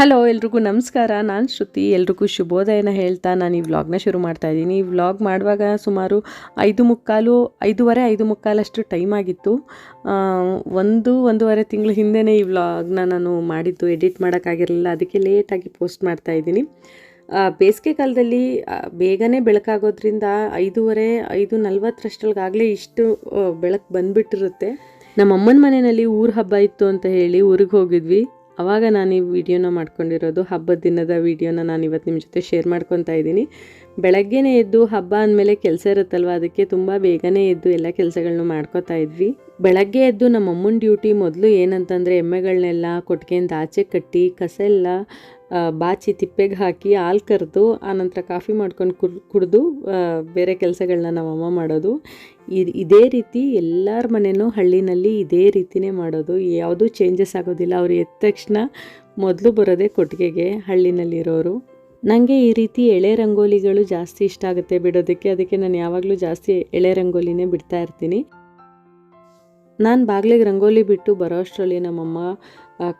Hello ಎಲ್ರಿಗೂ ನಮಸ್ಕಾರ. ನಾನು ಶ್ರುತಿ. ಎಲ್ರಿಗೂ ಶುಭೋದಯನ ಹೇಳ್ತಾ ನಾನು ಈ ವ್ಲಾಗ್ನ ಶುರು ಮಾಡ್ತಾ ಇದ್ದೀನಿ. ಈ ವ್ಲಾಗ್ ಮಾಡುವಾಗ ಸುಮಾರು ಐದು ಮುಕ್ಕಾಲು, ಐದೂವರೆ, ಐದು ಮುಕ್ಕಾಲಷ್ಟು ಟೈಮ್ ಆಗಿತ್ತು. ಒಂದು, ಒಂದೂವರೆ ತಿಂಗಳು ಹಿಂದೆಯೇ ಈ ವ್ಲಾಗ್ನ ನಾನು ಮಾಡಿದ್ದು. ಎಡಿಟ್ ಮಾಡೋಕ್ಕಾಗಿರಲಿಲ್ಲ ಅದಕ್ಕೆ ಲೇಟಾಗಿ ಪೋಸ್ಟ್ ಮಾಡ್ತಾ ಇದ್ದೀನಿ. ಬೇಸಿಗೆ ಕಾಲದಲ್ಲಿ ಬೇಗನೆ ಬೆಳಕಾಗೋದ್ರಿಂದ ಐದೂವರೆ, ಐದು ನಲ್ವತ್ತರಷ್ಟೊಳಗಾಗಲೇ ಇಷ್ಟು ಬೆಳಕು ಬಂದುಬಿಟ್ಟಿರುತ್ತೆ. ನಮ್ಮ ಅಮ್ಮನ ಮನೆಯಲ್ಲಿ ಊರ ಹಬ್ಬ ಇತ್ತು ಅಂತ ಹೇಳಿ ಊರಿಗೆ ಹೋಗಿದ್ವಿ. ಅವಾಗ ನಾನು ಈ ವಿಡಿಯೋನ ಮಾಡ್ಕೊಂಡಿರೋದು ಹಬ್ಬದ ದಿನದ ವಿಡಿಯೋನ ನಾನು ಇವತ್ತು ನಿಮ್ಮ ಜೊತೆ ಶೇರ್ ಮಾಡ್ಕೊತಾ ಇದ್ದೀನಿ. ಬೆಳಗ್ಗೆನೇ ಎದ್ದು ಹಬ್ಬ ಅಂದಮೇಲೆ ಕೆಲಸ ಇರುತ್ತಲ್ವ? ಅದಕ್ಕೆ ತುಂಬ ಬೇಗನೆ ಎದ್ದು ಎಲ್ಲ ಕೆಲಸಗಳನ್ನು ಮಾಡ್ಕೋತಾ ಇದ್ವಿ. ಬೆಳಗ್ಗೆ ಎದ್ದು ನಮ್ಮ ಅಮ್ಮನ ಡ್ಯೂಟಿ ಮೊದಲು ಏನಂತಂದರೆ ಎಮ್ಮೆಗಳನ್ನೆಲ್ಲ ಕೊಟ್ಟಿಗೆಯಿಂದ ಆಚೆ ಕಟ್ಟಿ ಕಸ ಎಲ್ಲ ಬಾಚಿ ತಿಪ್ಪೆಗೆ ಹಾಕಿ ಹಾಲು ಕರೆದು ಆನಂತರ ಕಾಫಿ ಮಾಡ್ಕೊಂಡು ಕುಡ್ ಕುಡಿದು ಬೇರೆ ಕೆಲಸಗಳನ್ನ ನಮ್ಮಮ್ಮ ಮಾಡೋದು. ಇದು ರೀತಿ ಎಲ್ಲರ ಮನೆಯೂ ಹಳ್ಳಿನಲ್ಲಿ ಇದೇ ರೀತಿನೇ ಮಾಡೋದು. ಯಾವುದೂ ಚೇಂಜಸ್ ಆಗೋದಿಲ್ಲ. ಅವರು ಎದ್ದ ತಕ್ಷಣ ಮೊದಲು ಬರೋದೇ ಕೊಟ್ಟಿಗೆಗೆ ಹಳ್ಳಿನಲ್ಲಿರೋರು. ನನಗೆ ಈ ರೀತಿ ಎಳೆ ರಂಗೋಲಿಗಳು ಜಾಸ್ತಿ ಇಷ್ಟ ಆಗುತ್ತೆ ಬಿಡೋದಕ್ಕೆ. ಅದಕ್ಕೆ ನಾನು ಯಾವಾಗಲೂ ಜಾಸ್ತಿ ಎಳೆ ರಂಗೋಲಿನೇ ಬಿಡ್ತಾ ಇರ್ತೀನಿ. ನಾನು ಬಾಗಿಲಿಗೆ ರಂಗೋಲಿ ಬಿಟ್ಟು ಬರೋ ಅಷ್ಟರಲ್ಲಿ ನಮ್ಮಮ್ಮ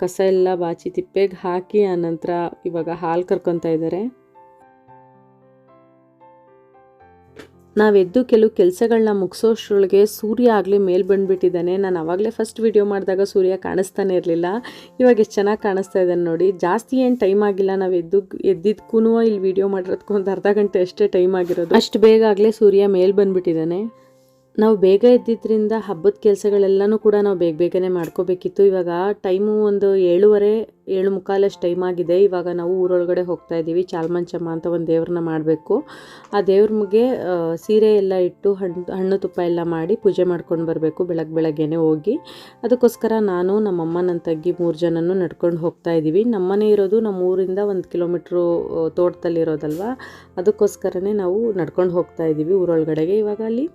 ಕಸ ಎಲ್ಲ ಬಾಚಿ ತಿಪ್ಪೆಗೆ ಹಾಕಿ ಆನಂತರ ಇವಾಗ ಹಾಲು ಕರ್ಕೊತಾ ಇದ್ದಾರೆ ನಾವೆದ್ದು ಕೆಲವು ಕೆಲಸಗಳನ್ನ ಮುಗಿಸೋಷ್ರೊಳಗೆ ಸೂರ್ಯ ಆಗಲೇ ಮೇಲೆ ಬಂದುಬಿಟ್ಟಿದ್ದಾನೆ. ನಾನು ಆವಾಗಲೇ ಫಸ್ಟ್ ವಿಡಿಯೋ ಮಾಡಿದಾಗ ಸೂರ್ಯ ಕಾಣಿಸ್ತಾನೆ ಇರಲಿಲ್ಲ. ಇವಾಗ ಎಷ್ಟು ಚೆನ್ನಾಗಿ ಕಾಣಿಸ್ತಾ ಇದ್ದಾನೆ ನೋಡಿ. ಜಾಸ್ತಿ ಏನು ಟೈಮ್ ಆಗಿಲ್ಲ ನಾವು ಎದ್ದು ಎದ್ದಿದ್ದಕ್ಕೂ ಇಲ್ಲಿ ವಿಡಿಯೋ ಮಾಡಿರೋದಕ್ಕೂ ಒಂದು ಅರ್ಧ ಗಂಟೆ ಅಷ್ಟೇ ಟೈಮ್ ಆಗಿರೋದು. ಅಷ್ಟು ಬೇಗ ಆಗಲೇ ಸೂರ್ಯ ಮೇಲೆ ಬಂದುಬಿಟ್ಟಿದ್ದಾನೆ. ನಾವು ಬೇಗ ಇದ್ದಿದ್ದರಿಂದ ಹಬ್ಬದ ಕೆಲಸಗಳೆಲ್ಲನೂ ಕೂಡ ನಾವು ಬೇಗ ಬೇಗನೆ ಮಾಡ್ಕೋಬೇಕಿತ್ತು. ಇವಾಗ ಟೈಮು ಒಂದು ಏಳುವರೆ ಏಳು ಮುಕ್ಕಾಲಷ್ಟು ಟೈಮ್ ಆಗಿದೆ. ಇವಾಗ ನಾವು ಊರೊಳಗಡೆ ಹೋಗ್ತಾ ಇದ್ದೀವಿ. ಚಾಲ್ಮಂಚಮ್ಮ ಅಂತ ಒಂದು ದೇವ್ರನ್ನ ಮಾಡಬೇಕು. ಆ ದೇವ್ರಿಗೆ ಸೀರೆ ಎಲ್ಲ ಇಟ್ಟು ಹಣ್ಣು ಹಣ್ಣು ತುಪ್ಪ ಎಲ್ಲ ಮಾಡಿ ಪೂಜೆ ಮಾಡ್ಕೊಂಡು ಬರಬೇಕು ಬೆಳಗ್ಗೆ ಬೆಳಗ್ಗೆನೆ ಹೋಗಿ. ಅದಕ್ಕೋಸ್ಕರ ನಾನು ನಮ್ಮಮ್ಮ ನನ್ನ ತಗ್ಗಿ ಮೂರು ಜನನೂ ನಡ್ಕೊಂಡು ಹೋಗ್ತಾ ಇದ್ದೀವಿ. ನಮ್ಮನೆ ಇರೋದು ನಮ್ಮ ಊರಿಂದ ಒಂದು ಕಿಲೋಮೀಟ್ರು ತೋಟದಲ್ಲಿರೋದಲ್ವ ಅದಕ್ಕೋಸ್ಕರನೇ ನಾವು ನಡ್ಕೊಂಡು ಹೋಗ್ತಾ ಇದ್ದೀವಿ ಊರೊಳಗಡೆಗೆ. ಇವಾಗ ಅಲ್ಲಿ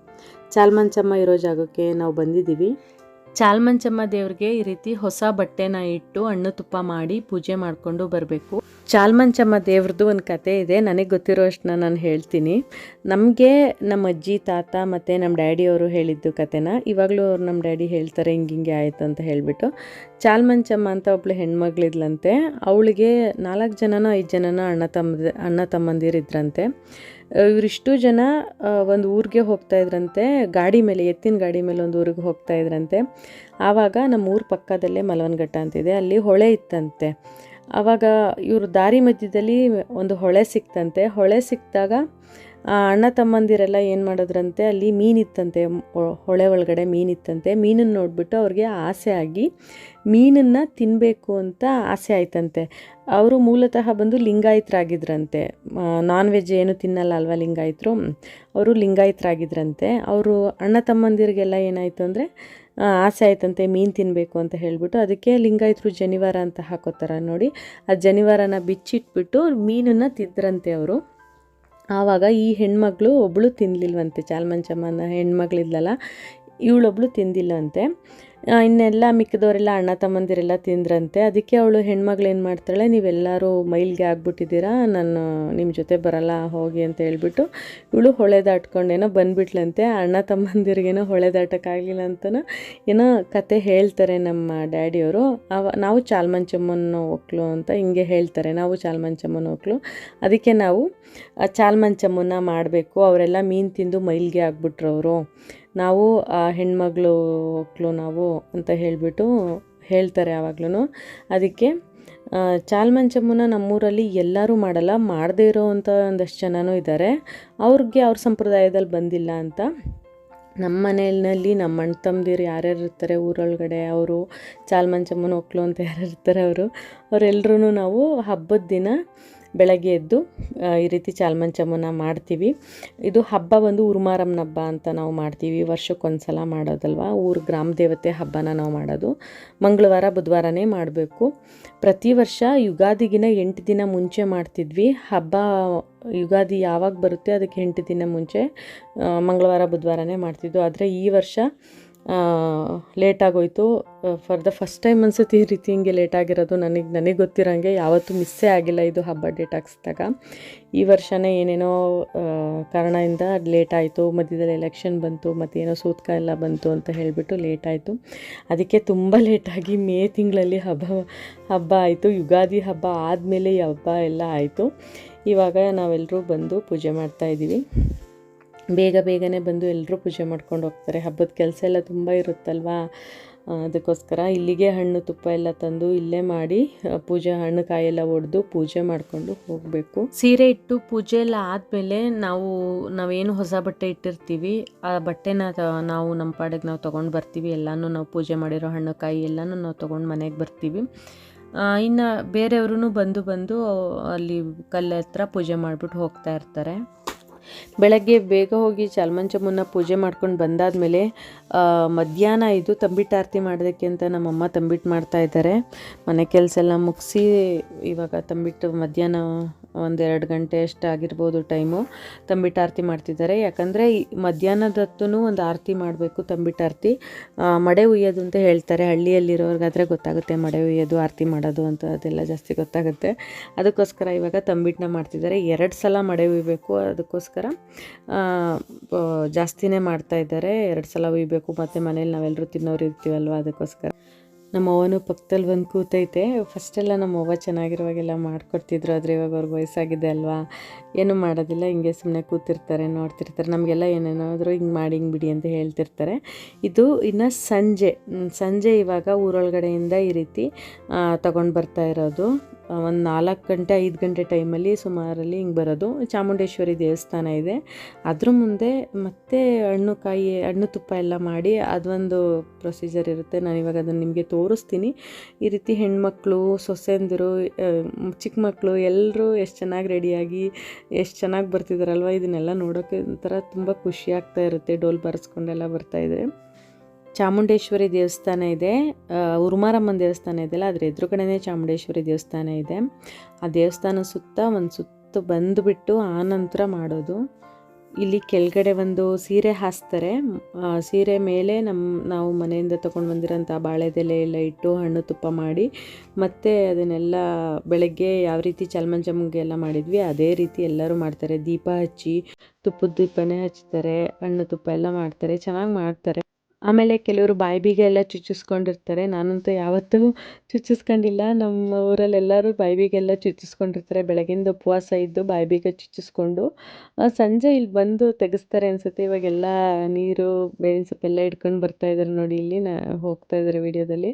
ಚಾಲ್ಮಂಚಮ್ಮ ಇರೋ ಜಾಗಕ್ಕೆ ನಾವು ಬಂದಿದ್ದೀವಿ. ಚಾಲ್ಮಂಚಮ್ಮ ದೇವ್ರಿಗೆ ಈ ರೀತಿ ಹೊಸ ಬಟ್ಟೆನ ಇಟ್ಟು ಹಣ್ಣು ತುಪ್ಪ ಮಾಡಿ ಪೂಜೆ ಮಾಡಿಕೊಂಡು ಬರಬೇಕು. ಚಾಲ್ಮಂಚಮ್ಮ ದೇವ್ರದ್ದು ಒಂದು ಕತೆ ಇದೆ, ನನಗೆ ಗೊತ್ತಿರೋ ಅಷ್ಟನ್ನ ನಾನು ಹೇಳ್ತೀನಿ. ನಮಗೆ ನಮ್ಮ ಅಜ್ಜಿ, ತಾತ ಮತ್ತು ನಮ್ಮ ಡ್ಯಾಡಿಯವರು ಹೇಳಿದ್ದು ಕತೆನ, ಇವಾಗಲೂ ಅವ್ರು ನಮ್ಮ ಡ್ಯಾಡಿ ಹೇಳ್ತಾರೆ, ಹಿಂಗೆ ಹಿಂಗೆ ಆಯಿತು ಅಂತ ಹೇಳಿಬಿಟ್ಟು. ಚಾಲ್ಮಂಚಮ್ಮ ಅಂತ ಒಬ್ಳು ಹೆಣ್ಮಗಳಿದ್ಲಂತೆ, ಅವಳಿಗೆ ನಾಲ್ಕು ಜನನೋ ಐದು ಜನನೋ ಅಣ್ಣ ತಮ್ಮ ಅಣ್ಣ ತಮ್ಮಂದಿರಿದ್ರಂತೆ. ಇವರಿಷ್ಟು ಜನ ಒಂದು ಊರಿಗೆ ಹೋಗ್ತಾ ಇದ್ರಂತೆ, ಗಾಡಿ ಮೇಲೆ, ಎತ್ತಿನ ಗಾಡಿ ಮೇಲೆ ಒಂದು ಊರಿಗೆ ಹೋಗ್ತಾ ಇದ್ರಂತೆ. ಆವಾಗ ನಮ್ಮ ಊರ ಪಕ್ಕದಲ್ಲೇ ಮಲವನಘಟ್ಟ ಅಂತಿದೆ ಅಲ್ಲಿ ಹೊಳೆ ಇತ್ತಂತೆ. ಆವಾಗ ಇವರು ದಾರಿ ಮಧ್ಯದಲ್ಲಿ ಒಂದು ಹೊಳೆ ಸಿಕ್ತಂತೆ. ಹೊಳೆ ಸಿಕ್ಕಿದಾಗ ಅಣ್ಣ ತಮ್ಮಂದಿರೆಲ್ಲ ಏನು ಮಾಡಿದ್ರಂತೆ, ಅಲ್ಲಿ ಮೀನಿತ್ತಂತೆ ಹೊಳೆ ಒಳಗಡೆ ಮೀನಿತ್ತಂತೆ ಮೀನನ್ನು ನೋಡಿಬಿಟ್ಟು ಅವ್ರಿಗೆ ಆಸೆ ಆಗಿ ಮೀನನ್ನು ತಿನ್ನಬೇಕು ಅಂತ ಆಸೆ ಆಯ್ತಂತೆ. ಅವರು ಮೂಲತಃ ಬಂದು ಲಿಂಗಾಯತರಾಗಿದ್ರಂತೆ. ನಾನ್ ವೆಜ್ ಏನು ತಿನ್ನಲ್ಲ ಅಲ್ವಾ ಲಿಂಗಾಯಿತರು? ಅವರು ಲಿಂಗಾಯಿತರಾಗಿದ್ರಂತೆ. ಅವರು ಅಣ್ಣ ತಮ್ಮಂದಿರಿಗೆಲ್ಲ ಏನಾಯಿತು ಅಂದರೆ ಆಸೆ ಆಯ್ತಂತೆ ಮೀನು ತಿನ್ನಬೇಕು ಅಂತ ಹೇಳಿಬಿಟ್ಟು ಅದಕ್ಕೆ ಲಿಂಗಾಯಿತರು ಜನಿವಾರ ಅಂತ ಹಾಕೋತಾರೆ ನೋಡಿ. ಆ ಜನಿವಾರನ ಬಿಚ್ಚಿಟ್ಬಿಟ್ಟು ಮೀನನ್ನು ತಿದ್ರಂತೆ ಅವರು. ಆವಾಗ ಈ ಹೆಣ್ಮಗಳು ಒಬ್ಬಳು ತಿನ್ನಲಿಲ್ವಂತೆ ಚಾಲ್ಮಂಚಮ್ಮನ ಹೆಣ್ಮಗಳಿದ್ಲಲ್ಲ ಇವಳೊಬ್ಳು ತಿಂದಿಲ್ಲಂತೆ. ಇನ್ನೆಲ್ಲ ಮಿಕ್ಕಿದವರೆಲ್ಲ ಅಣ್ಣ ತಮ್ಮಂದಿರೆಲ್ಲ ತಿಂದ್ರಂತೆ. ಅದಕ್ಕೆ ಅವಳು ಹೆಣ್ಮಗಳು ಏನು ಮಾಡ್ತಾಳೆ, ನೀವೆಲ್ಲರೂ ಮೈಲ್ಗೆ ಆಗ್ಬಿಟ್ಟಿದ್ದೀರಾ, ನಾನು ನಿಮ್ಮ ಜೊತೆ ಬರಲ್ಲ, ಹೋಗಿ ಅಂತ ಹೇಳ್ಬಿಟ್ಟು ಇವಳು ಹೊಳೆದಾಟ್ಕೊಂಡೇನೋ ಬಂದ್ಬಿಟ್ಲಂತೆ. ಅಣ್ಣ ತಮ್ಮಂದಿರಿಗೇನೋ ಹೊಳೆದಾಟಕ್ಕಾಗಲಿಲ್ಲ ಅಂತನೋ ಏನೋ ಕತೆ ಹೇಳ್ತಾರೆ ನಮ್ಮ ಡ್ಯಾಡಿಯವರು. ಅವ, ನಾವು ಚಾಲ್ಮಂಚಮ್ಮನ ಒಕ್ಲು ಅಂತ ಹಿಂಗೆ ಹೇಳ್ತಾರೆ, ನಾವು ಚಾಲ್ಮಂಚಮ್ಮನ ಒಕ್ಲು. ಅದಕ್ಕೆ ನಾವು ಚಾಲ್ಮಂಚಮ್ಮನ ಮಾಡಬೇಕು, ಅವರೆಲ್ಲ ಮೀನು ತಿಂದು ಮೈಲ್ಗೆ ಆಗ್ಬಿಟ್ರವರು. ನಾವು, ಆ ಹೆಣ್ಮಗಳು ನಾವು ಅಂತ ಹೇಳಿಬಿಟ್ಟು ಹೇಳ್ತಾರೆ ಯಾವಾಗ್ಲೂ ಅದಕ್ಕೆ ಚಾಲ್ಮಂಚಮ್ಮನ ನಮ್ಮೂರಲ್ಲಿ ಎಲ್ಲರೂ ಮಾಡಲ್ಲ, ಮಾಡದೇ ಇರೋವಂಥ ಒಂದಷ್ಟು ಜನನೂ ಇದ್ದಾರೆ. ಅವ್ರಿಗೆ ಅವ್ರ ಸಂಪ್ರದಾಯದಲ್ಲಿ ಬಂದಿಲ್ಲ ಅಂತ. ನಮ್ಮ ಮನೆಯಲ್ಲಿ ನಮ್ಮ ಅಣ್ಣ ತಮ್ಮದಿರು ಯಾರ್ಯಾರು ಇರ್ತಾರೆ, ಊರೊಳಗಡೆ ಅವರು, ಚಾಲ್ಮಂಚಮ್ಮನ ಒಕ್ಳು ಅಂತ ಯಾರು ಇರ್ತಾರೆ ಅವರು ಅವರೆಲ್ಲರೂ ನಾವು ಹಬ್ಬದ ದಿನ ಬೆಳಗ್ಗೆ ಎದ್ದು ಈ ರೀತಿ ಚಾಲ್ಮಂಚಮ್ಮನ ಮಾಡ್ತೀವಿ. ಇದು ಹಬ್ಬ ಬಂದು ಉರುಮಾರಮ್ಮನ ಹಬ್ಬ ಅಂತ ನಾವು ಮಾಡ್ತೀವಿ. ವರ್ಷಕ್ಕೊಂದು ಸಲ ಮಾಡೋದಲ್ವ? ಊರು ಗ್ರಾಮ ದೇವತೆ ಹಬ್ಬನ ನಾವು ಮಾಡೋದು. ಮಂಗಳವಾರ, ಬುಧವಾರನೇ ಮಾಡಬೇಕು. ಪ್ರತಿ ವರ್ಷ ಯುಗಾದಿಗಿನ ಎಂಟು ದಿನ ಮುಂಚೆ ಮಾಡ್ತಿದ್ವಿ. ಹಬ್ಬ, ಯುಗಾದಿ ಯಾವಾಗ ಬರುತ್ತೆ ಅದಕ್ಕೆ ಎಂಟು ದಿನ ಮುಂಚೆ ಮಂಗಳವಾರ, ಬುಧವಾರನೇ ಮಾಡ್ತಿದ್ವು ಆದರೆ ಈ ವರ್ಷ ಲೇಟ್ ಆಗೋಯ್ತು. ಫಾರ್ ದ ಫಸ್ಟ್ ಟೈಮ್ ಅನ್ಸುತ್ತೆ ಈ ರೀತಿ ಹಿಂಗೆ ಲೇಟ್ ಆಗಿರೋದು. ನನಗೆ ನನಗೆ ಗೊತ್ತಿರೋಂಗೆ ಯಾವತ್ತೂ ಮಿಸ್ಸೇ ಆಗಿಲ್ಲ ಇದು ಹಬ್ಬ ಡೇಟ್ ಹಾಕ್ಸಿದಾಗ. ಈ ವರ್ಷನೇ ಏನೇನೋ ಕಾರಣದಿಂದ ಲೇಟ್ ಆಯಿತು. ಮಧ್ಯದಲ್ಲಿ ಎಲೆಕ್ಷನ್ ಬಂತು. ಮತ್ತು ಏನೋ ಸೂತ್ಕ ಎಲ್ಲ ಬಂತು ಅಂತ ಹೇಳಿಬಿಟ್ಟು ಲೇಟ್ ಆಯಿತು. ಅದಕ್ಕೆ ತುಂಬ ಲೇಟಾಗಿ ಮೇ ತಿಂಗಳಲ್ಲಿ ಹಬ್ಬ ಹಬ್ಬ ಆಯಿತು. ಯುಗಾದಿ ಹಬ್ಬ ಆದಮೇಲೆ ಈ ಹಬ್ಬ ಎಲ್ಲ ಆಯಿತು. ಇವಾಗ ನಾವೆಲ್ಲರೂ ಬಂದು ಪೂಜೆ ಮಾಡ್ತಾ ಇದ್ದೀವಿ ಬೇಗ ಬೇಗನೆ ಬಂದು ಎಲ್ಲರೂ ಪೂಜೆ ಮಾಡ್ಕೊಂಡು ಹೋಗ್ತಾರೆ. ಹಬ್ಬದ ಕೆಲಸ ಎಲ್ಲ ತುಂಬ ಇರುತ್ತಲ್ವಾ? ಅದಕ್ಕೋಸ್ಕರ ಇಲ್ಲಿಗೆ ಹಣ್ಣು ತುಪ್ಪ ಎಲ್ಲ ತಂದು ಇಲ್ಲೇ ಮಾಡಿ ಪೂಜೆ ಹಣ್ಣು ಕಾಯೆಲ್ಲ ಒಡೆದು ಪೂಜೆ ಮಾಡಿಕೊಂಡು ಹೋಗಬೇಕು. ಸೀರೆ ಇಟ್ಟು ಪೂಜೆ ಎಲ್ಲ ಆದಮೇಲೆ ನಾವು, ನಾವೇನು ಹೊಸ ಬಟ್ಟೆ ಇಟ್ಟಿರ್ತೀವಿ. ಆ ಬಟ್ಟೆನ ನಾವು ನಮ್ಮ ಪಾಡಿಗೆ ನಾವು ತೊಗೊಂಡು ಬರ್ತೀವಿ. ಎಲ್ಲನೂ ನಾವು ಪೂಜೆ ಮಾಡಿರೋ ಹಣ್ಣು ಕಾಯಿ ಎಲ್ಲನೂ ನಾವು ತೊಗೊಂಡು ಮನೆಗೆ ಬರ್ತೀವಿ. ಇನ್ನು ಬೇರೆಯವ್ರೂ ಬಂದು ಬಂದು ಅಲ್ಲಿ ಕಲ್ಲ ಹತ್ರ ಪೂಜೆ ಮಾಡಿಬಿಟ್ಟು ಹೋಗ್ತಾ ಇರ್ತಾರೆ. ಬೆಳಗ್ಗೆ ಬೇಗ ಹೋಗಿ ಚಾಲ್ಮಂಚಮ್ಮನ ಪೂಜೆ ಮಾಡ್ಕೊಂಡು ಬಂದಾದ ಮೇಲೆ ಮಧ್ಯಾಹ್ನ ಇದು ತಂಬಿಟ್ಟು ಆರತಿ ಮಾಡೋದಕ್ಕೆ ಅಂತ ನಮ್ಮಮ್ಮ ತಂಬಿಟ್ಟು ಮಾಡ್ತಾ ಇದ್ದಾರೆ. ಮನೆ ಕೆಲಸ ಎಲ್ಲ ಮುಗಿಸಿ ಇವಾಗ ತಂಬಿಟ್ಟು ಮಧ್ಯಾಹ್ನ ಒಂದೆರಡು ಗಂಟೆ ಅಷ್ಟು ಆಗಿರ್ಬೋದು ಟೈಮು ತಂಬಿಟ್ಟು ಆರತಿ ಮಾಡ್ತಿದ್ದಾರೆ. ಯಾಕಂದರೆ ಮಧ್ಯಾಹ್ನದತ್ತೂ ಒಂದು ಆರತಿ ಮಾಡಬೇಕು ತಂಬಿಟ್ಟು ಆರತಿ. ಮಡೆ ಉಯ್ಯೋದು ಅಂತ ಹೇಳ್ತಾರೆ. ಹಳ್ಳಿಯಲ್ಲಿರೋರ್ಗಾದರೆ ಗೊತ್ತಾಗುತ್ತೆ ಮಡೆ ಉಯ್ಯೋದು ಆರತಿ ಮಾಡೋದು ಅಂತ ಅದೆಲ್ಲ ಜಾಸ್ತಿ ಗೊತ್ತಾಗುತ್ತೆ. ಅದಕ್ಕೋಸ್ಕರ ಇವಾಗ ತಂಬಿಟ್ಟನ್ನ ಮಾಡ್ತಿದ್ದಾರೆ. ಎರಡು ಸಲ ಮಡೆ ಉಯ್ಬೇಕು ಅದಕ್ಕೋಸ್ಕರ ಜಾಸ್ತಿನೇ ಮಾಡ್ತಾ ಇದ್ದಾರೆ. ಎರಡು ಸಲ ಉಯ್ಬೇಕು ಮತ್ತು ಮನೇಲಿ ನಾವೆಲ್ಲರೂ ತಿನ್ನೋರು ಇರ್ತೀವಲ್ವ ಅದಕ್ಕೋಸ್ಕರ. ನಮ್ಮ ಅವನು ಪಕ್ಕದಲ್ಲಿ ಬಂದು ಕೂತೈತೆ. ಫಸ್ಟೆಲ್ಲ ನಮ್ಮ ಅವ್ವ ಚೆನ್ನಾಗಿರುವಾಗೆಲ್ಲ ಮಾಡಿಕೊಡ್ತಿದ್ರು, ಆದರೆ ಇವಾಗ ಅವ್ರಿಗೆ ವಯಸ್ಸಾಗಿದೆ ಅಲ್ವಾ? ಏನೂ ಮಾಡೋದಿಲ್ಲ, ಹಿಂಗೆ ಸುಮ್ಮನೆ ಕೂತಿರ್ತಾರೆ, ನೋಡ್ತಿರ್ತಾರೆ. ನಮಗೆಲ್ಲ ಏನೇನಾದರೂ ಹಿಂಗೆ ಮಾಡಿ, ಹಿಂಗೆ ಬಿಡಿ ಅಂತ ಹೇಳ್ತಿರ್ತಾರೆ. ಇದು ಇನ್ನು ಸಂಜೆ ಸಂಜೆ ಇವಾಗ ಊರೊಳಗಡೆಯಿಂದ ಈ ರೀತಿ ತಗೊಂಡು ಬರ್ತಾ ಇರೋದು. ಒಂದು ನಾಲ್ಕು ಗಂಟೆ, ಐದು ಗಂಟೆ ಟೈಮಲ್ಲಿ ಸುಮಾರಲ್ಲಿ ಹಿಂಗೆ ಬರೋದು. ಚಾಮುಂಡೇಶ್ವರಿ ದೇವಸ್ಥಾನ ಇದೆ. ಅದ್ರ ಮುಂದೆ ಮತ್ತೆ ಹಣ್ಣು ಕಾಯಿ, ಹಣ್ಣು ತುಪ್ಪ ಎಲ್ಲ ಮಾಡಿ ಅದೊಂದು ಪ್ರೊಸೀಜರ್ ಇರುತ್ತೆ. ನಾನು ಇವಾಗ ಅದನ್ನು ನಿಮಗೆ ತೋರಿಸ್ತೀನಿ. ಈ ರೀತಿ ಹೆಣ್ಮಕ್ಳು ಸೊಸೆಂದಿರು ಚಿಕ್ಕ ಮಕ್ಕಳು ಎಲ್ಲರೂ ಎಷ್ಟು ಚೆನ್ನಾಗಿ ರೆಡಿಯಾಗಿ ಎಷ್ಟು ಚೆನ್ನಾಗಿ ಬರ್ತಿದ್ದಾರಲ್ವ ಇದನ್ನೆಲ್ಲ ನೋಡೋಕ್ಕೆ ಒಂಥರ ತುಂಬ ಖುಷಿ ಆಗ್ತಾ ಇರುತ್ತೆ. ಡೋಲ್ ಬಾರಿಸ್ಕೊಂಡೆಲ್ಲ ಬರ್ತಾಯಿದ್ರೆ ಚಾಮುಂಡೇಶ್ವರಿ ದೇವಸ್ಥಾನ ಇದೆ. ಉರ್ಮಾರಮ್ಮನ ದೇವಸ್ಥಾನ ಇದೆಯಲ್ಲ ಅದರ ಎದುರುಗಡೆನೇ ಚಾಮುಂಡೇಶ್ವರಿ ದೇವಸ್ಥಾನ ಇದೆ. ಆ ದೇವಸ್ಥಾನ ಸುತ್ತ ಒಂದು ಸುತ್ತ ಬಂದುಬಿಟ್ಟು ಆ ನಂತರ ಮಾಡೋದು. ಇಲ್ಲಿ ಕೆಳಗಡೆ ಒಂದು ಸೀರೆ ಹಾಸ್ತಾರೆ. ಸೀರೆ ಮೇಲೆ ನಮ್ಮ ನಾವು ಮನೆಯಿಂದ ತೊಗೊಂಡು ಬಂದಿರೋಂಥ ಬಾಳೆದೆಲೆ ಎಲ್ಲ ಇಟ್ಟು ಹಣ್ಣು ತುಪ್ಪ ಮಾಡಿ ಮತ್ತು ಅದನ್ನೆಲ್ಲ ಬೆಳಗ್ಗೆ ಯಾವ ರೀತಿ ಚಲ್ಮಂಚಮ್ಗೆ ಎಲ್ಲ ಮಾಡಿದ್ವಿ, ಅದೇ ರೀತಿ ಎಲ್ಲರೂ ಮಾಡ್ತಾರೆ. ದೀಪ ಹಚ್ಚಿ ತುಪ್ಪದ ದೀಪನೇ ಹಚ್ತಾರೆ, ಹಣ್ಣು ತುಪ್ಪ ಎಲ್ಲ ಮಾಡ್ತಾರೆ, ಚೆನ್ನಾಗಿ ಮಾಡ್ತಾರೆ. ಆಮೇಲೆ ಕೆಲವರು ಬಾಯಿ ಬೀಗ ಎಲ್ಲ ಚುಚ್ಚಿಸ್ಕೊಂಡಿರ್ತಾರೆ. ನಾನಂತೂ ಯಾವತ್ತೂ ಚುಚ್ಚಿಸ್ಕೊಂಡಿಲ್ಲ. ನಮ್ಮ ಊರಲ್ಲಿ ಎಲ್ಲರೂ ಬಾಯಿ ಬೀಗ ಎಲ್ಲ ಚುಚ್ಚಿಸ್ಕೊಂಡಿರ್ತಾರೆ. ಬೆಳಗಿಂದ ಉಪವಾಸ ಇದ್ದು ಬಾಯಿ ಬೀಗ ಚುಚ್ಚಿಸ್ಕೊಂಡು ಸಂಜೆ ಇಲ್ಲಿ ಬಂದು ತೆಗೆಸ್ತಾರೆ ಅನಿಸುತ್ತೆ. ಇವಾಗೆಲ್ಲ ನೀರು, ಬೇವಿನ ಸೊಪ್ಪೆಲ್ಲ ಹಿಡ್ಕೊಂಡು ಬರ್ತಾ ಇದ್ದಾರೆ ನೋಡಿ ಇಲ್ಲಿ. ನಾ ಹೋಗ್ತಾ ಇದ್ದಾರೆ ವಿಡಿಯೋದಲ್ಲಿ.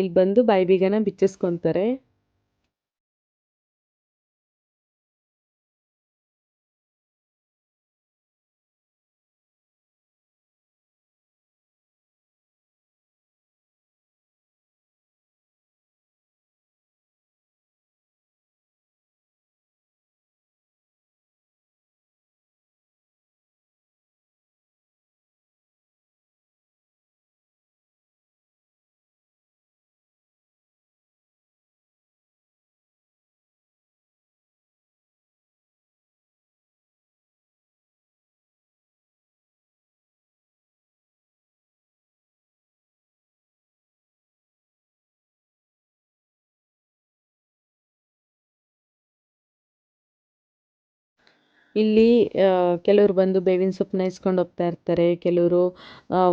ಇಲ್ಲಿ ಬಂದು ಬಾಯಿ ಬೀಗನ ಬಿಚ್ಚಿಸ್ಕೊತಾರೆ. ಇಲ್ಲಿ ಕೆಲವ್ರು ಬಂದು ಬೇವಿನ ಸೊಪ್ಪನ್ನ ಇಸ್ಕೊಂಡು ಹೋಗ್ತಾ ಇರ್ತಾರೆ. ಕೆಲವರು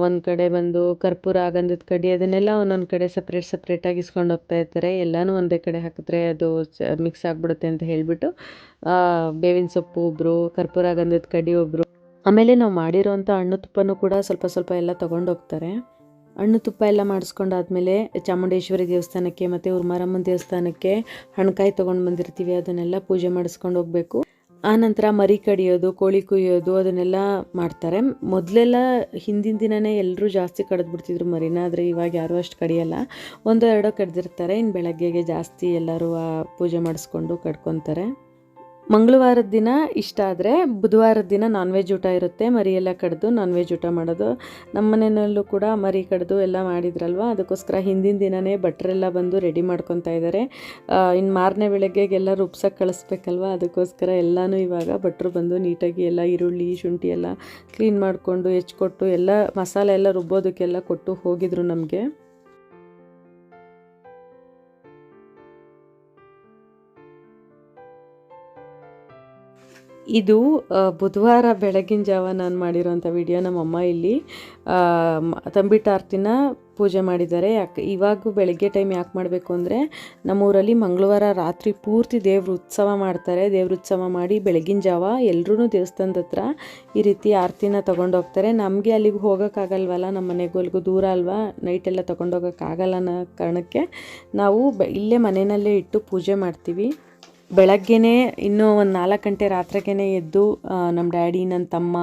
ಒಂದು ಕಡೆ ಬಂದು ಕರ್ಪೂರ ಗಂಧದ ಕಡ್ಡಿ ಅದನ್ನೆಲ್ಲ ಒಂದೊಂದು ಕಡೆ ಸಪ್ರೇಟ್ ಸಪ್ರೇಟಾಗಿ ಇಸ್ಕೊಂಡು ಹೋಗ್ತಾ ಇರ್ತಾರೆ. ಎಲ್ಲನೂ ಒಂದೇ ಕಡೆ ಹಾಕಿದ್ರೆ ಅದು ಮಿಕ್ಸ್ ಆಗಿಬಿಡುತ್ತೆ ಅಂತ ಹೇಳಿಬಿಟ್ಟು ಬೇವಿನ ಸೊಪ್ಪು ಒಬ್ಬರು ಕರ್ಪೂರ ಗಂಧದ ಕಡ್ಡಿ ಒಬ್ಬರು ಆಮೇಲೆ ನಾವು ಮಾಡಿರೋಂಥ ಹಣ್ಣು ತುಪ್ಪನೂ ಕೂಡ ಸ್ವಲ್ಪ ಸ್ವಲ್ಪ ಎಲ್ಲ ತೊಗೊಂಡು ಹೋಗ್ತಾರೆ. ಹಣ್ಣು ತುಪ್ಪ ಎಲ್ಲ ಮಾಡಿಸ್ಕೊಂಡಾದ್ಮೇಲೆ ಚಾಮುಂಡೇಶ್ವರಿ ದೇವಸ್ಥಾನಕ್ಕೆ ಮತ್ತು ಉರ್ಮಾರಮ್ಮನ ದೇವಸ್ಥಾನಕ್ಕೆ ಹಣ್ಕಾಯಿ ತೊಗೊಂಡು ಬಂದಿರ್ತೀವಿ. ಅದನ್ನೆಲ್ಲ ಪೂಜೆ ಮಾಡಿಸ್ಕೊಂಡು ಹೋಗಬೇಕು. ಆನಂತರ ಮರಿ ಕಡಿಯೋದು, ಕೋಳಿ ಕುಯ್ಯೋದು, ಅದನ್ನೆಲ್ಲ ಮಾಡ್ತಾರೆ. ಮೊದಲೆಲ್ಲ ಹಿಂದಿನ ದಿನವೇ ಎಲ್ಲರೂ ಜಾಸ್ತಿ ಕಡಿದ್ಬಿಡ್ತಿದ್ರು ಮರಿನ, ಆದರೆ ಇವಾಗ ಯಾರೂ ಅಷ್ಟು ಕಡಿಯಲ್ಲ. ಒಂದೋ ಎರಡೋ ಕಡ್ದಿರ್ತಾರೆ. ಇನ್ನು ಬೆಳಗ್ಗೆಗೆ ಜಾಸ್ತಿ ಎಲ್ಲರೂ ಪೂಜೆ ಮಾಡಿಸ್ಕೊಂಡು ಕಡ್ಕೊತಾರೆ. ಮಂಗಳವಾರದ ದಿನ ಇಷ್ಟ ಆದರೆ ಬುಧವಾರದ ದಿನ ನಾನ್ ವೆಜ್ ಊಟ ಇರುತ್ತೆ. ಮರಿ ಎಲ್ಲ ಕಡ್ದು ನಾನ್ ವೆಜ್ ಊಟ ಮಾಡೋದು. ನಮ್ಮ ಮನೆಯಲ್ಲೂ ಕೂಡ ಮರಿ ಕಡ್ದು ಎಲ್ಲ ಮಾಡಿದ್ರಲ್ವ? ಅದಕ್ಕೋಸ್ಕರ ಹಿಂದಿನ ದಿನವೇ ಭಟ್ರೆಲ್ಲ ಬಂದು ರೆಡಿ ಮಾಡ್ಕೊತಾ ಇದ್ದಾರೆ ಇನ್ನು ಮಾರನೇ ಬೆಳಗ್ಗೆಗೆಲ್ಲ ರುಬ್ಸಕ್ಕೆ ಕಳಿಸ್ಬೇಕಲ್ವ? ಅದಕ್ಕೋಸ್ಕರ ಎಲ್ಲನೂ ಇವಾಗ ಭಟ್ರು ಬಂದು ನೀಟಾಗಿ ಎಲ್ಲ ಈರುಳ್ಳಿ, ಶುಂಠಿ ಎಲ್ಲ ಕ್ಲೀನ್ ಮಾಡಿಕೊಂಡು ಹೆಚ್ಚಿಕೊಟ್ಟು ಎಲ್ಲ ಮಸಾಲೆ ಎಲ್ಲ ರುಬ್ಬೋದಕ್ಕೆಲ್ಲ ಕೊಟ್ಟು ಹೋಗಿದ್ರು ನಮಗೆ. ಇದು ಬುಧವಾರ ಬೆಳಗಿನ ಜಾವ ನಾನು ಮಾಡಿರೋಂಥ ವಿಡಿಯೋ ನಮ್ಮಮ್ಮ ಇಲ್ಲಿ ತಂಬಿಟ್ಟು ಪೂಜೆ ಮಾಡಿದ್ದಾರೆ. ಯಾಕೆ, ಇವಾಗ ಬೆಳಗ್ಗೆ ಟೈಮ್ ಯಾಕೆ ಮಾಡಬೇಕು ಅಂದರೆ, ನಮ್ಮೂರಲ್ಲಿ ಮಂಗಳವಾರ ರಾತ್ರಿ ಪೂರ್ತಿ ದೇವ್ರ ಉತ್ಸವ ಮಾಡ್ತಾರೆ. ದೇವ್ರ ಉತ್ಸವ ಮಾಡಿ ಬೆಳಗಿನ ಜಾವ ಎಲ್ಲರೂ ದೇವಸ್ಥಾನದ ಹತ್ರ ಈ ರೀತಿ ಆರತಿನ ತೊಗೊಂಡೋಗ್ತಾರೆ ನಮಗೆ ಅಲ್ಲಿಗೆ ಹೋಗೋಕ್ಕಾಗಲ್ವಲ್ಲ ನಮ್ಮ ಮನೆಗೂ ಅಲ್ಲಿಗೂ ದೂರ ಅಲ್ವಾ? ನೈಟೆಲ್ಲ ತೊಗೊಂಡೋಗೋಕ್ಕಾಗಲ್ಲ ಅನ್ನೋ ಕಾರಣಕ್ಕೆ ನಾವು ಇಲ್ಲೇ ಮನೆಯಲ್ಲೇ ಇಟ್ಟು ಪೂಜೆ ಮಾಡ್ತೀವಿ. ಬೆಳಗ್ಗೆನೇ ಇನ್ನೂ ಒಂದು ನಾಲ್ಕು ಗಂಟೆ ರಾತ್ರಿಗೆ ಎದ್ದು ನಮ್ಮ ಡ್ಯಾಡಿ ನನ್ನ ತಮ್ಮ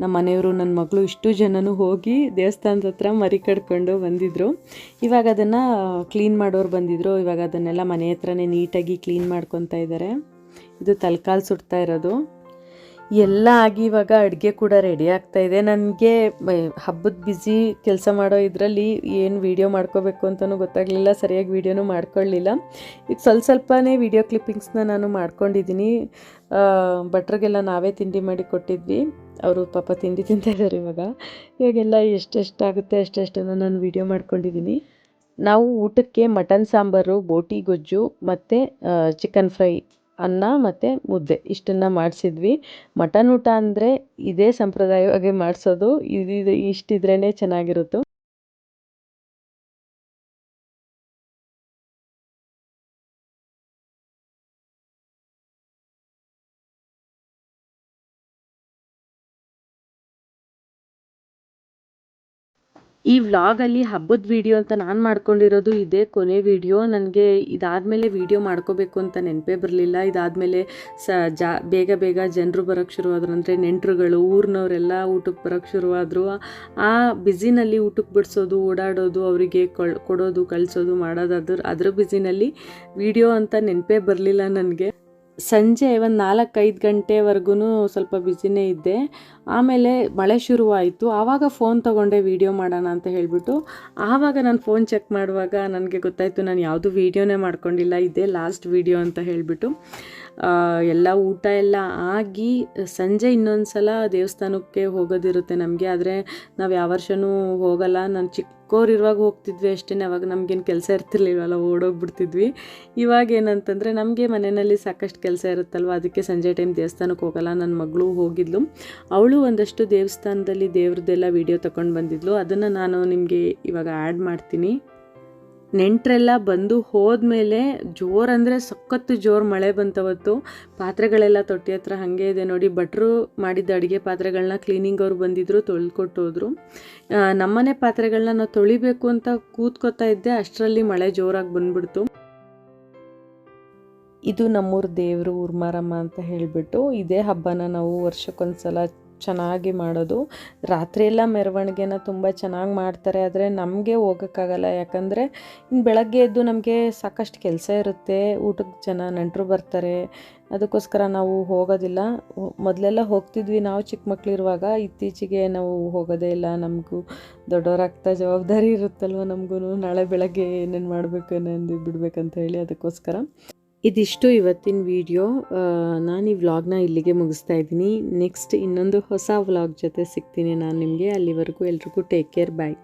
ನಮ್ಮ ಮನೆಯವರು ನನ್ನ ಮಗಳು ಇಷ್ಟು ಜನನೂ ಹೋಗಿ ದೇವಸ್ಥಾನದ ಹತ್ರ ಮರಿ ಕಡ್ಕೊಂಡು ಬಂದಿದ್ದರು ಇವಾಗ ಅದನ್ನು ಕ್ಲೀನ್ ಮಾಡೋರು ಬಂದಿದ್ದರು ಇವಾಗ ಅದನ್ನೆಲ್ಲ ಮನೆ ಹತ್ರನೇ ನೀಟಾಗಿ ಕ್ಲೀನ್ ಮಾಡ್ಕೊತಾ ಇದ್ದಾರೆ ಇದು ತಲ್ಕಾಲು ಸುಡ್ತಾ ಇರೋದು. ಎಲ್ಲ ಆಗಿ ಇವಾಗ ಅಡುಗೆ ಕೂಡ ರೆಡಿ ಆಗ್ತಾ ಇದೆ. ನನಗೆ ಹಬ್ಬದ ಬ್ಯುಸಿ ಕೆಲಸ ಮಾಡೋ ಇದರಲ್ಲಿ ಏನು ವೀಡಿಯೋ ಮಾಡ್ಕೋಬೇಕು ಅಂತಲೂ ಗೊತ್ತಾಗಲಿಲ್ಲ. ಸರಿಯಾಗಿ ವೀಡಿಯೋನೂ ಮಾಡ್ಕೊಳ್ಳಿಲ್ಲ ಈಗ ಸ್ವಲ್ಪ ಸ್ವಲ್ಪನೇ ವೀಡಿಯೋ ಕ್ಲಿಪ್ಪಿಂಗ್ಸ್ನ ನಾನು ಮಾಡ್ಕೊಂಡಿದ್ದೀನಿ. ಭಟ್ರಿಗೆಲ್ಲ ನಾವೇ ತಿಂಡಿ ಮಾಡಿ ಕೊಟ್ಟಿದ್ವಿ. ಅವರು ಪಾಪ ತಿಂಡಿ ತಿಂತಾ ಇದ್ದಾರೆ ಇವಾಗ. ಇವಾಗೆಲ್ಲ ಎಷ್ಟೆಷ್ಟಾಗುತ್ತೆ ಅಷ್ಟೆಷ್ಟನ್ನು ನಾನು ವೀಡಿಯೋ ಮಾಡ್ಕೊಂಡಿದ್ದೀನಿ. ನಾವು ಊಟಕ್ಕೆ ಮಟನ್ ಸಾಂಬಾರು, ಬೋಟಿ ಗೊಜ್ಜು ಮತ್ತು ಚಿಕನ್ ಫ್ರೈ ಅನ್ನ ಮತ್ತು ಮುದ್ದೆ ಇಷ್ಟನ್ನು ಮಾಡಿಸಿದ್ವಿ. ಮಟನ್ ಊಟ ಅಂದರೆ ಇದೇ ಸಂಪ್ರದಾಯವಾಗಿ ಮಾಡಿಸೋದು. ಇದು ಇಷ್ಟಿದ್ರೇ ಚೆನ್ನಾಗಿರುತ್ತೆ. ಈ ವ್ಲಾಗಲ್ಲಿ ಹಬ್ಬದ ವಿಡಿಯೋ ಅಂತ ನಾನು ಮಾಡ್ಕೊಂಡಿರೋದು ಇದೇ ಕೊನೆ ವಿಡಿಯೋ ನನಗೆ ಇದಾದಮೇಲೆ ವಿಡಿಯೋ ಮಾಡ್ಕೋಬೇಕು ಅಂತ ನೆನಪೇ ಬರಲಿಲ್ಲ. ಇದಾದಮೇಲೆ ಸ, ಜಾ, ಬೇಗ ಬೇಗ ಜನರು ಬರೋಕ್ಕೆ ಶುರುವಾದ್ರು, ಅಂದರೆ ನೆಂಟರುಗಳು, ಊರಿನವರೆಲ್ಲ ಊಟಕ್ಕೆ ಬರೋಕ್ಕೆ ಶುರುವಾದರು, ಆ ಬ್ಯುಸಿನಲ್ಲಿ ಊಟಕ್ಕೆ ಬಿಡಿಸೋದು, ಓಡಾಡೋದು, ಅವರಿಗೆ ಕೊಡೋದು, ಕಳಿಸೋದು, ಮಾಡೋದು, ಅದ್ರ ಬ್ಯುಸಿನಲ್ಲಿ ವಿಡಿಯೋ ಅಂತ ನೆನಪೇ ಬರಲಿಲ್ಲ ನನಗೆ. ಸಂಜೆ ಒಂದು ನಾಲ್ಕೈದು ಗಂಟೆವರೆಗೂ ಸ್ವಲ್ಪ ಬ್ಯುಸಿನೇ ಇದ್ದೆ. ಆಮೇಲೆ ಮಳೆ ಶುರುವಾಯಿತು. ಆವಾಗ ಫೋನ್ ತೊಗೊಂಡೆ ವೀಡಿಯೋ ಮಾಡೋಣ ಅಂತ ಹೇಳಿಬಿಟ್ಟು. ಆವಾಗ ನಾನು ಫೋನ್ ಚೆಕ್ ಮಾಡುವಾಗ ನನಗೆ ಗೊತ್ತಾಯಿತು ನಾನು ಯಾವುದು ವೀಡಿಯೋನೇ ಮಾಡ್ಕೊಂಡಿಲ್ಲ, ಇದೇ ಲಾಸ್ಟ್ ವೀಡಿಯೋ ಅಂತ ಹೇಳಿಬಿಟ್ಟು. ಎಲ್ಲ ಊಟ ಎಲ್ಲ ಆಗಿ ಸಂಜೆ ಇನ್ನೊಂದು ಸಲ ದೇವಸ್ಥಾನಕ್ಕೆ ಹೋಗೋದಿರುತ್ತೆ ನಮಗೆ. ಆದರೆ ನಾವು ಯಾವ ವರ್ಷವೂ ಹೋಗಲ್ಲ. ನಾನು ಚಿಕ್ಕವರಿರುವಾಗ ಹೋಗ್ತಿದ್ವಿ ಅಷ್ಟೇ ಅವಾಗ ನಮಗೇನು ಕೆಲಸ ಇರ್ತಿರ್ಲಿಲ್ವಲ್ಲ, ಓಡೋಗ್ಬಿಡ್ತಿದ್ವಿ. ಇವಾಗ ಏನಂತಂದರೆ ನಮಗೆ ಮನೆಯಲ್ಲಿ ಸಾಕಷ್ಟು ಕೆಲಸ ಇರುತ್ತಲ್ವ, ಅದಕ್ಕೆ ಸಂಜೆ ಟೈಮ್ ದೇವಸ್ಥಾನಕ್ಕೆ ಹೋಗಲ್ಲ. ನನ್ನ ಮಗಳು ಹೋಗಿದ್ಲು. ಅವಳು ಒಂದಷ್ಟು ದೇವಸ್ಥಾನದಲ್ಲಿ ದೇವ್ರದ್ದೆಲ್ಲ ವಿಡಿಯೋ ತಗೊಂಡು ಬಂದಿದ್ಲು. ಅದನ್ನು ನಾನು ನಿಮಗೆ ಇವಾಗ ಆ್ಯಡ್ ಮಾಡ್ತೀನಿ. ನೆಂಟರೆಲ್ಲ ಬಂದು ಹೋದ್ಮೇಲೆ ಜೋರಂದರೆ ಸಖತ್ತು ಜೋರು ಮಳೆ ಬಂತವತ್ತು. ಪಾತ್ರೆಗಳೆಲ್ಲ ತೊಟ್ಟಿ ಹತ್ರ ಹಾಗೆ ಇದೆ ನೋಡಿ. ಭಟ್ರು ಮಾಡಿದ್ದ ಅಡುಗೆ ಪಾತ್ರೆಗಳನ್ನ ಕ್ಲೀನಿಂಗ್ ಅವ್ರು ಬಂದಿದ್ದರು ತೊಳ್ಕೊಟ್ಟು ಹೋದರು ನಮ್ಮನೆ ಪಾತ್ರೆಗಳನ್ನ ನಾವು ತೊಳಿಬೇಕು ಅಂತ ಕೂತ್ಕೋತಾ ಇದ್ದೆ. ಅಷ್ಟರಲ್ಲಿ ಮಳೆ ಜೋರಾಗಿ ಬಂದ್ಬಿಡ್ತು. ಇದು ನಮ್ಮೂರು ದೇವರು ಊರ್ಮಾರಮ್ಮ ಅಂತ ಹೇಳಿಬಿಟ್ಟು ಇದೇ ಹಬ್ಬನ ನಾವು ವರ್ಷಕ್ಕೊಂದ್ಸಲ ಚೆನ್ನಾಗಿ ಮಾಡೋದು. ರಾತ್ರಿ ಎಲ್ಲ ಮೆರವಣಿಗೆನ ತುಂಬ ಚೆನ್ನಾಗಿ ಮಾಡ್ತಾರೆ, ಆದರೆ ನಮಗೆ ಹೋಗೋಕ್ಕಾಗಲ್ಲ. ಯಾಕಂದರೆ ಇನ್ನು ಬೆಳಗ್ಗೆ ಎದ್ದು ನಮಗೆ ಸಾಕಷ್ಟು ಕೆಲಸ ಇರುತ್ತೆ ಊಟಕ್ಕೆ ಜನ ನೆಂಟರು ಬರ್ತಾರೆ. ಅದಕ್ಕೋಸ್ಕರ ನಾವು ಹೋಗೋದಿಲ್ಲ. ಮೊದಲೆಲ್ಲ ಹೋಗ್ತಿದ್ವಿ ನಾವು ಚಿಕ್ಕ ಮಕ್ಕಳಿರುವಾಗ ಇತ್ತೀಚೆಗೆ ನಾವು ಹೋಗೋದೇ ಇಲ್ಲ. ನಮಗೂ ದೊಡ್ಡವರಾಗ್ತಾ ಜವಾಬ್ದಾರಿ ಇರುತ್ತಲ್ವ ನಮಗೂ ನಾಳೆ ಬೆಳಗ್ಗೆ ಏನೇನು ಮಾಡಬೇಕು, ಏನೇನು ಬಿಡ್ಬೇಕಂತ ಹೇಳಿ ಅದಕ್ಕೋಸ್ಕರ. ಇದಿಷ್ಟು ಇವತ್ತಿನ ವಿಡಿಯೋ ನಾನು ಈ ವ್ಲಾಗ್ನ ಇಲ್ಲಿಗೆ ಮುಗಿಸ್ತಾ ಇದ್ದೀನಿ. ನೆಕ್ಸ್ಟ್ ಇನ್ನೊಂದು ಹೊಸ ವ್ಲಾಗ್ ಜೊತೆ ಸಿಗ್ತೀನಿ ನಾನು ನಿಮಗೆ. ಅಲ್ಲಿವರೆಗೂ ಎಲ್ರಿಗೂ ಟೇಕ್ ಕೇರ್ ಬಾಯ್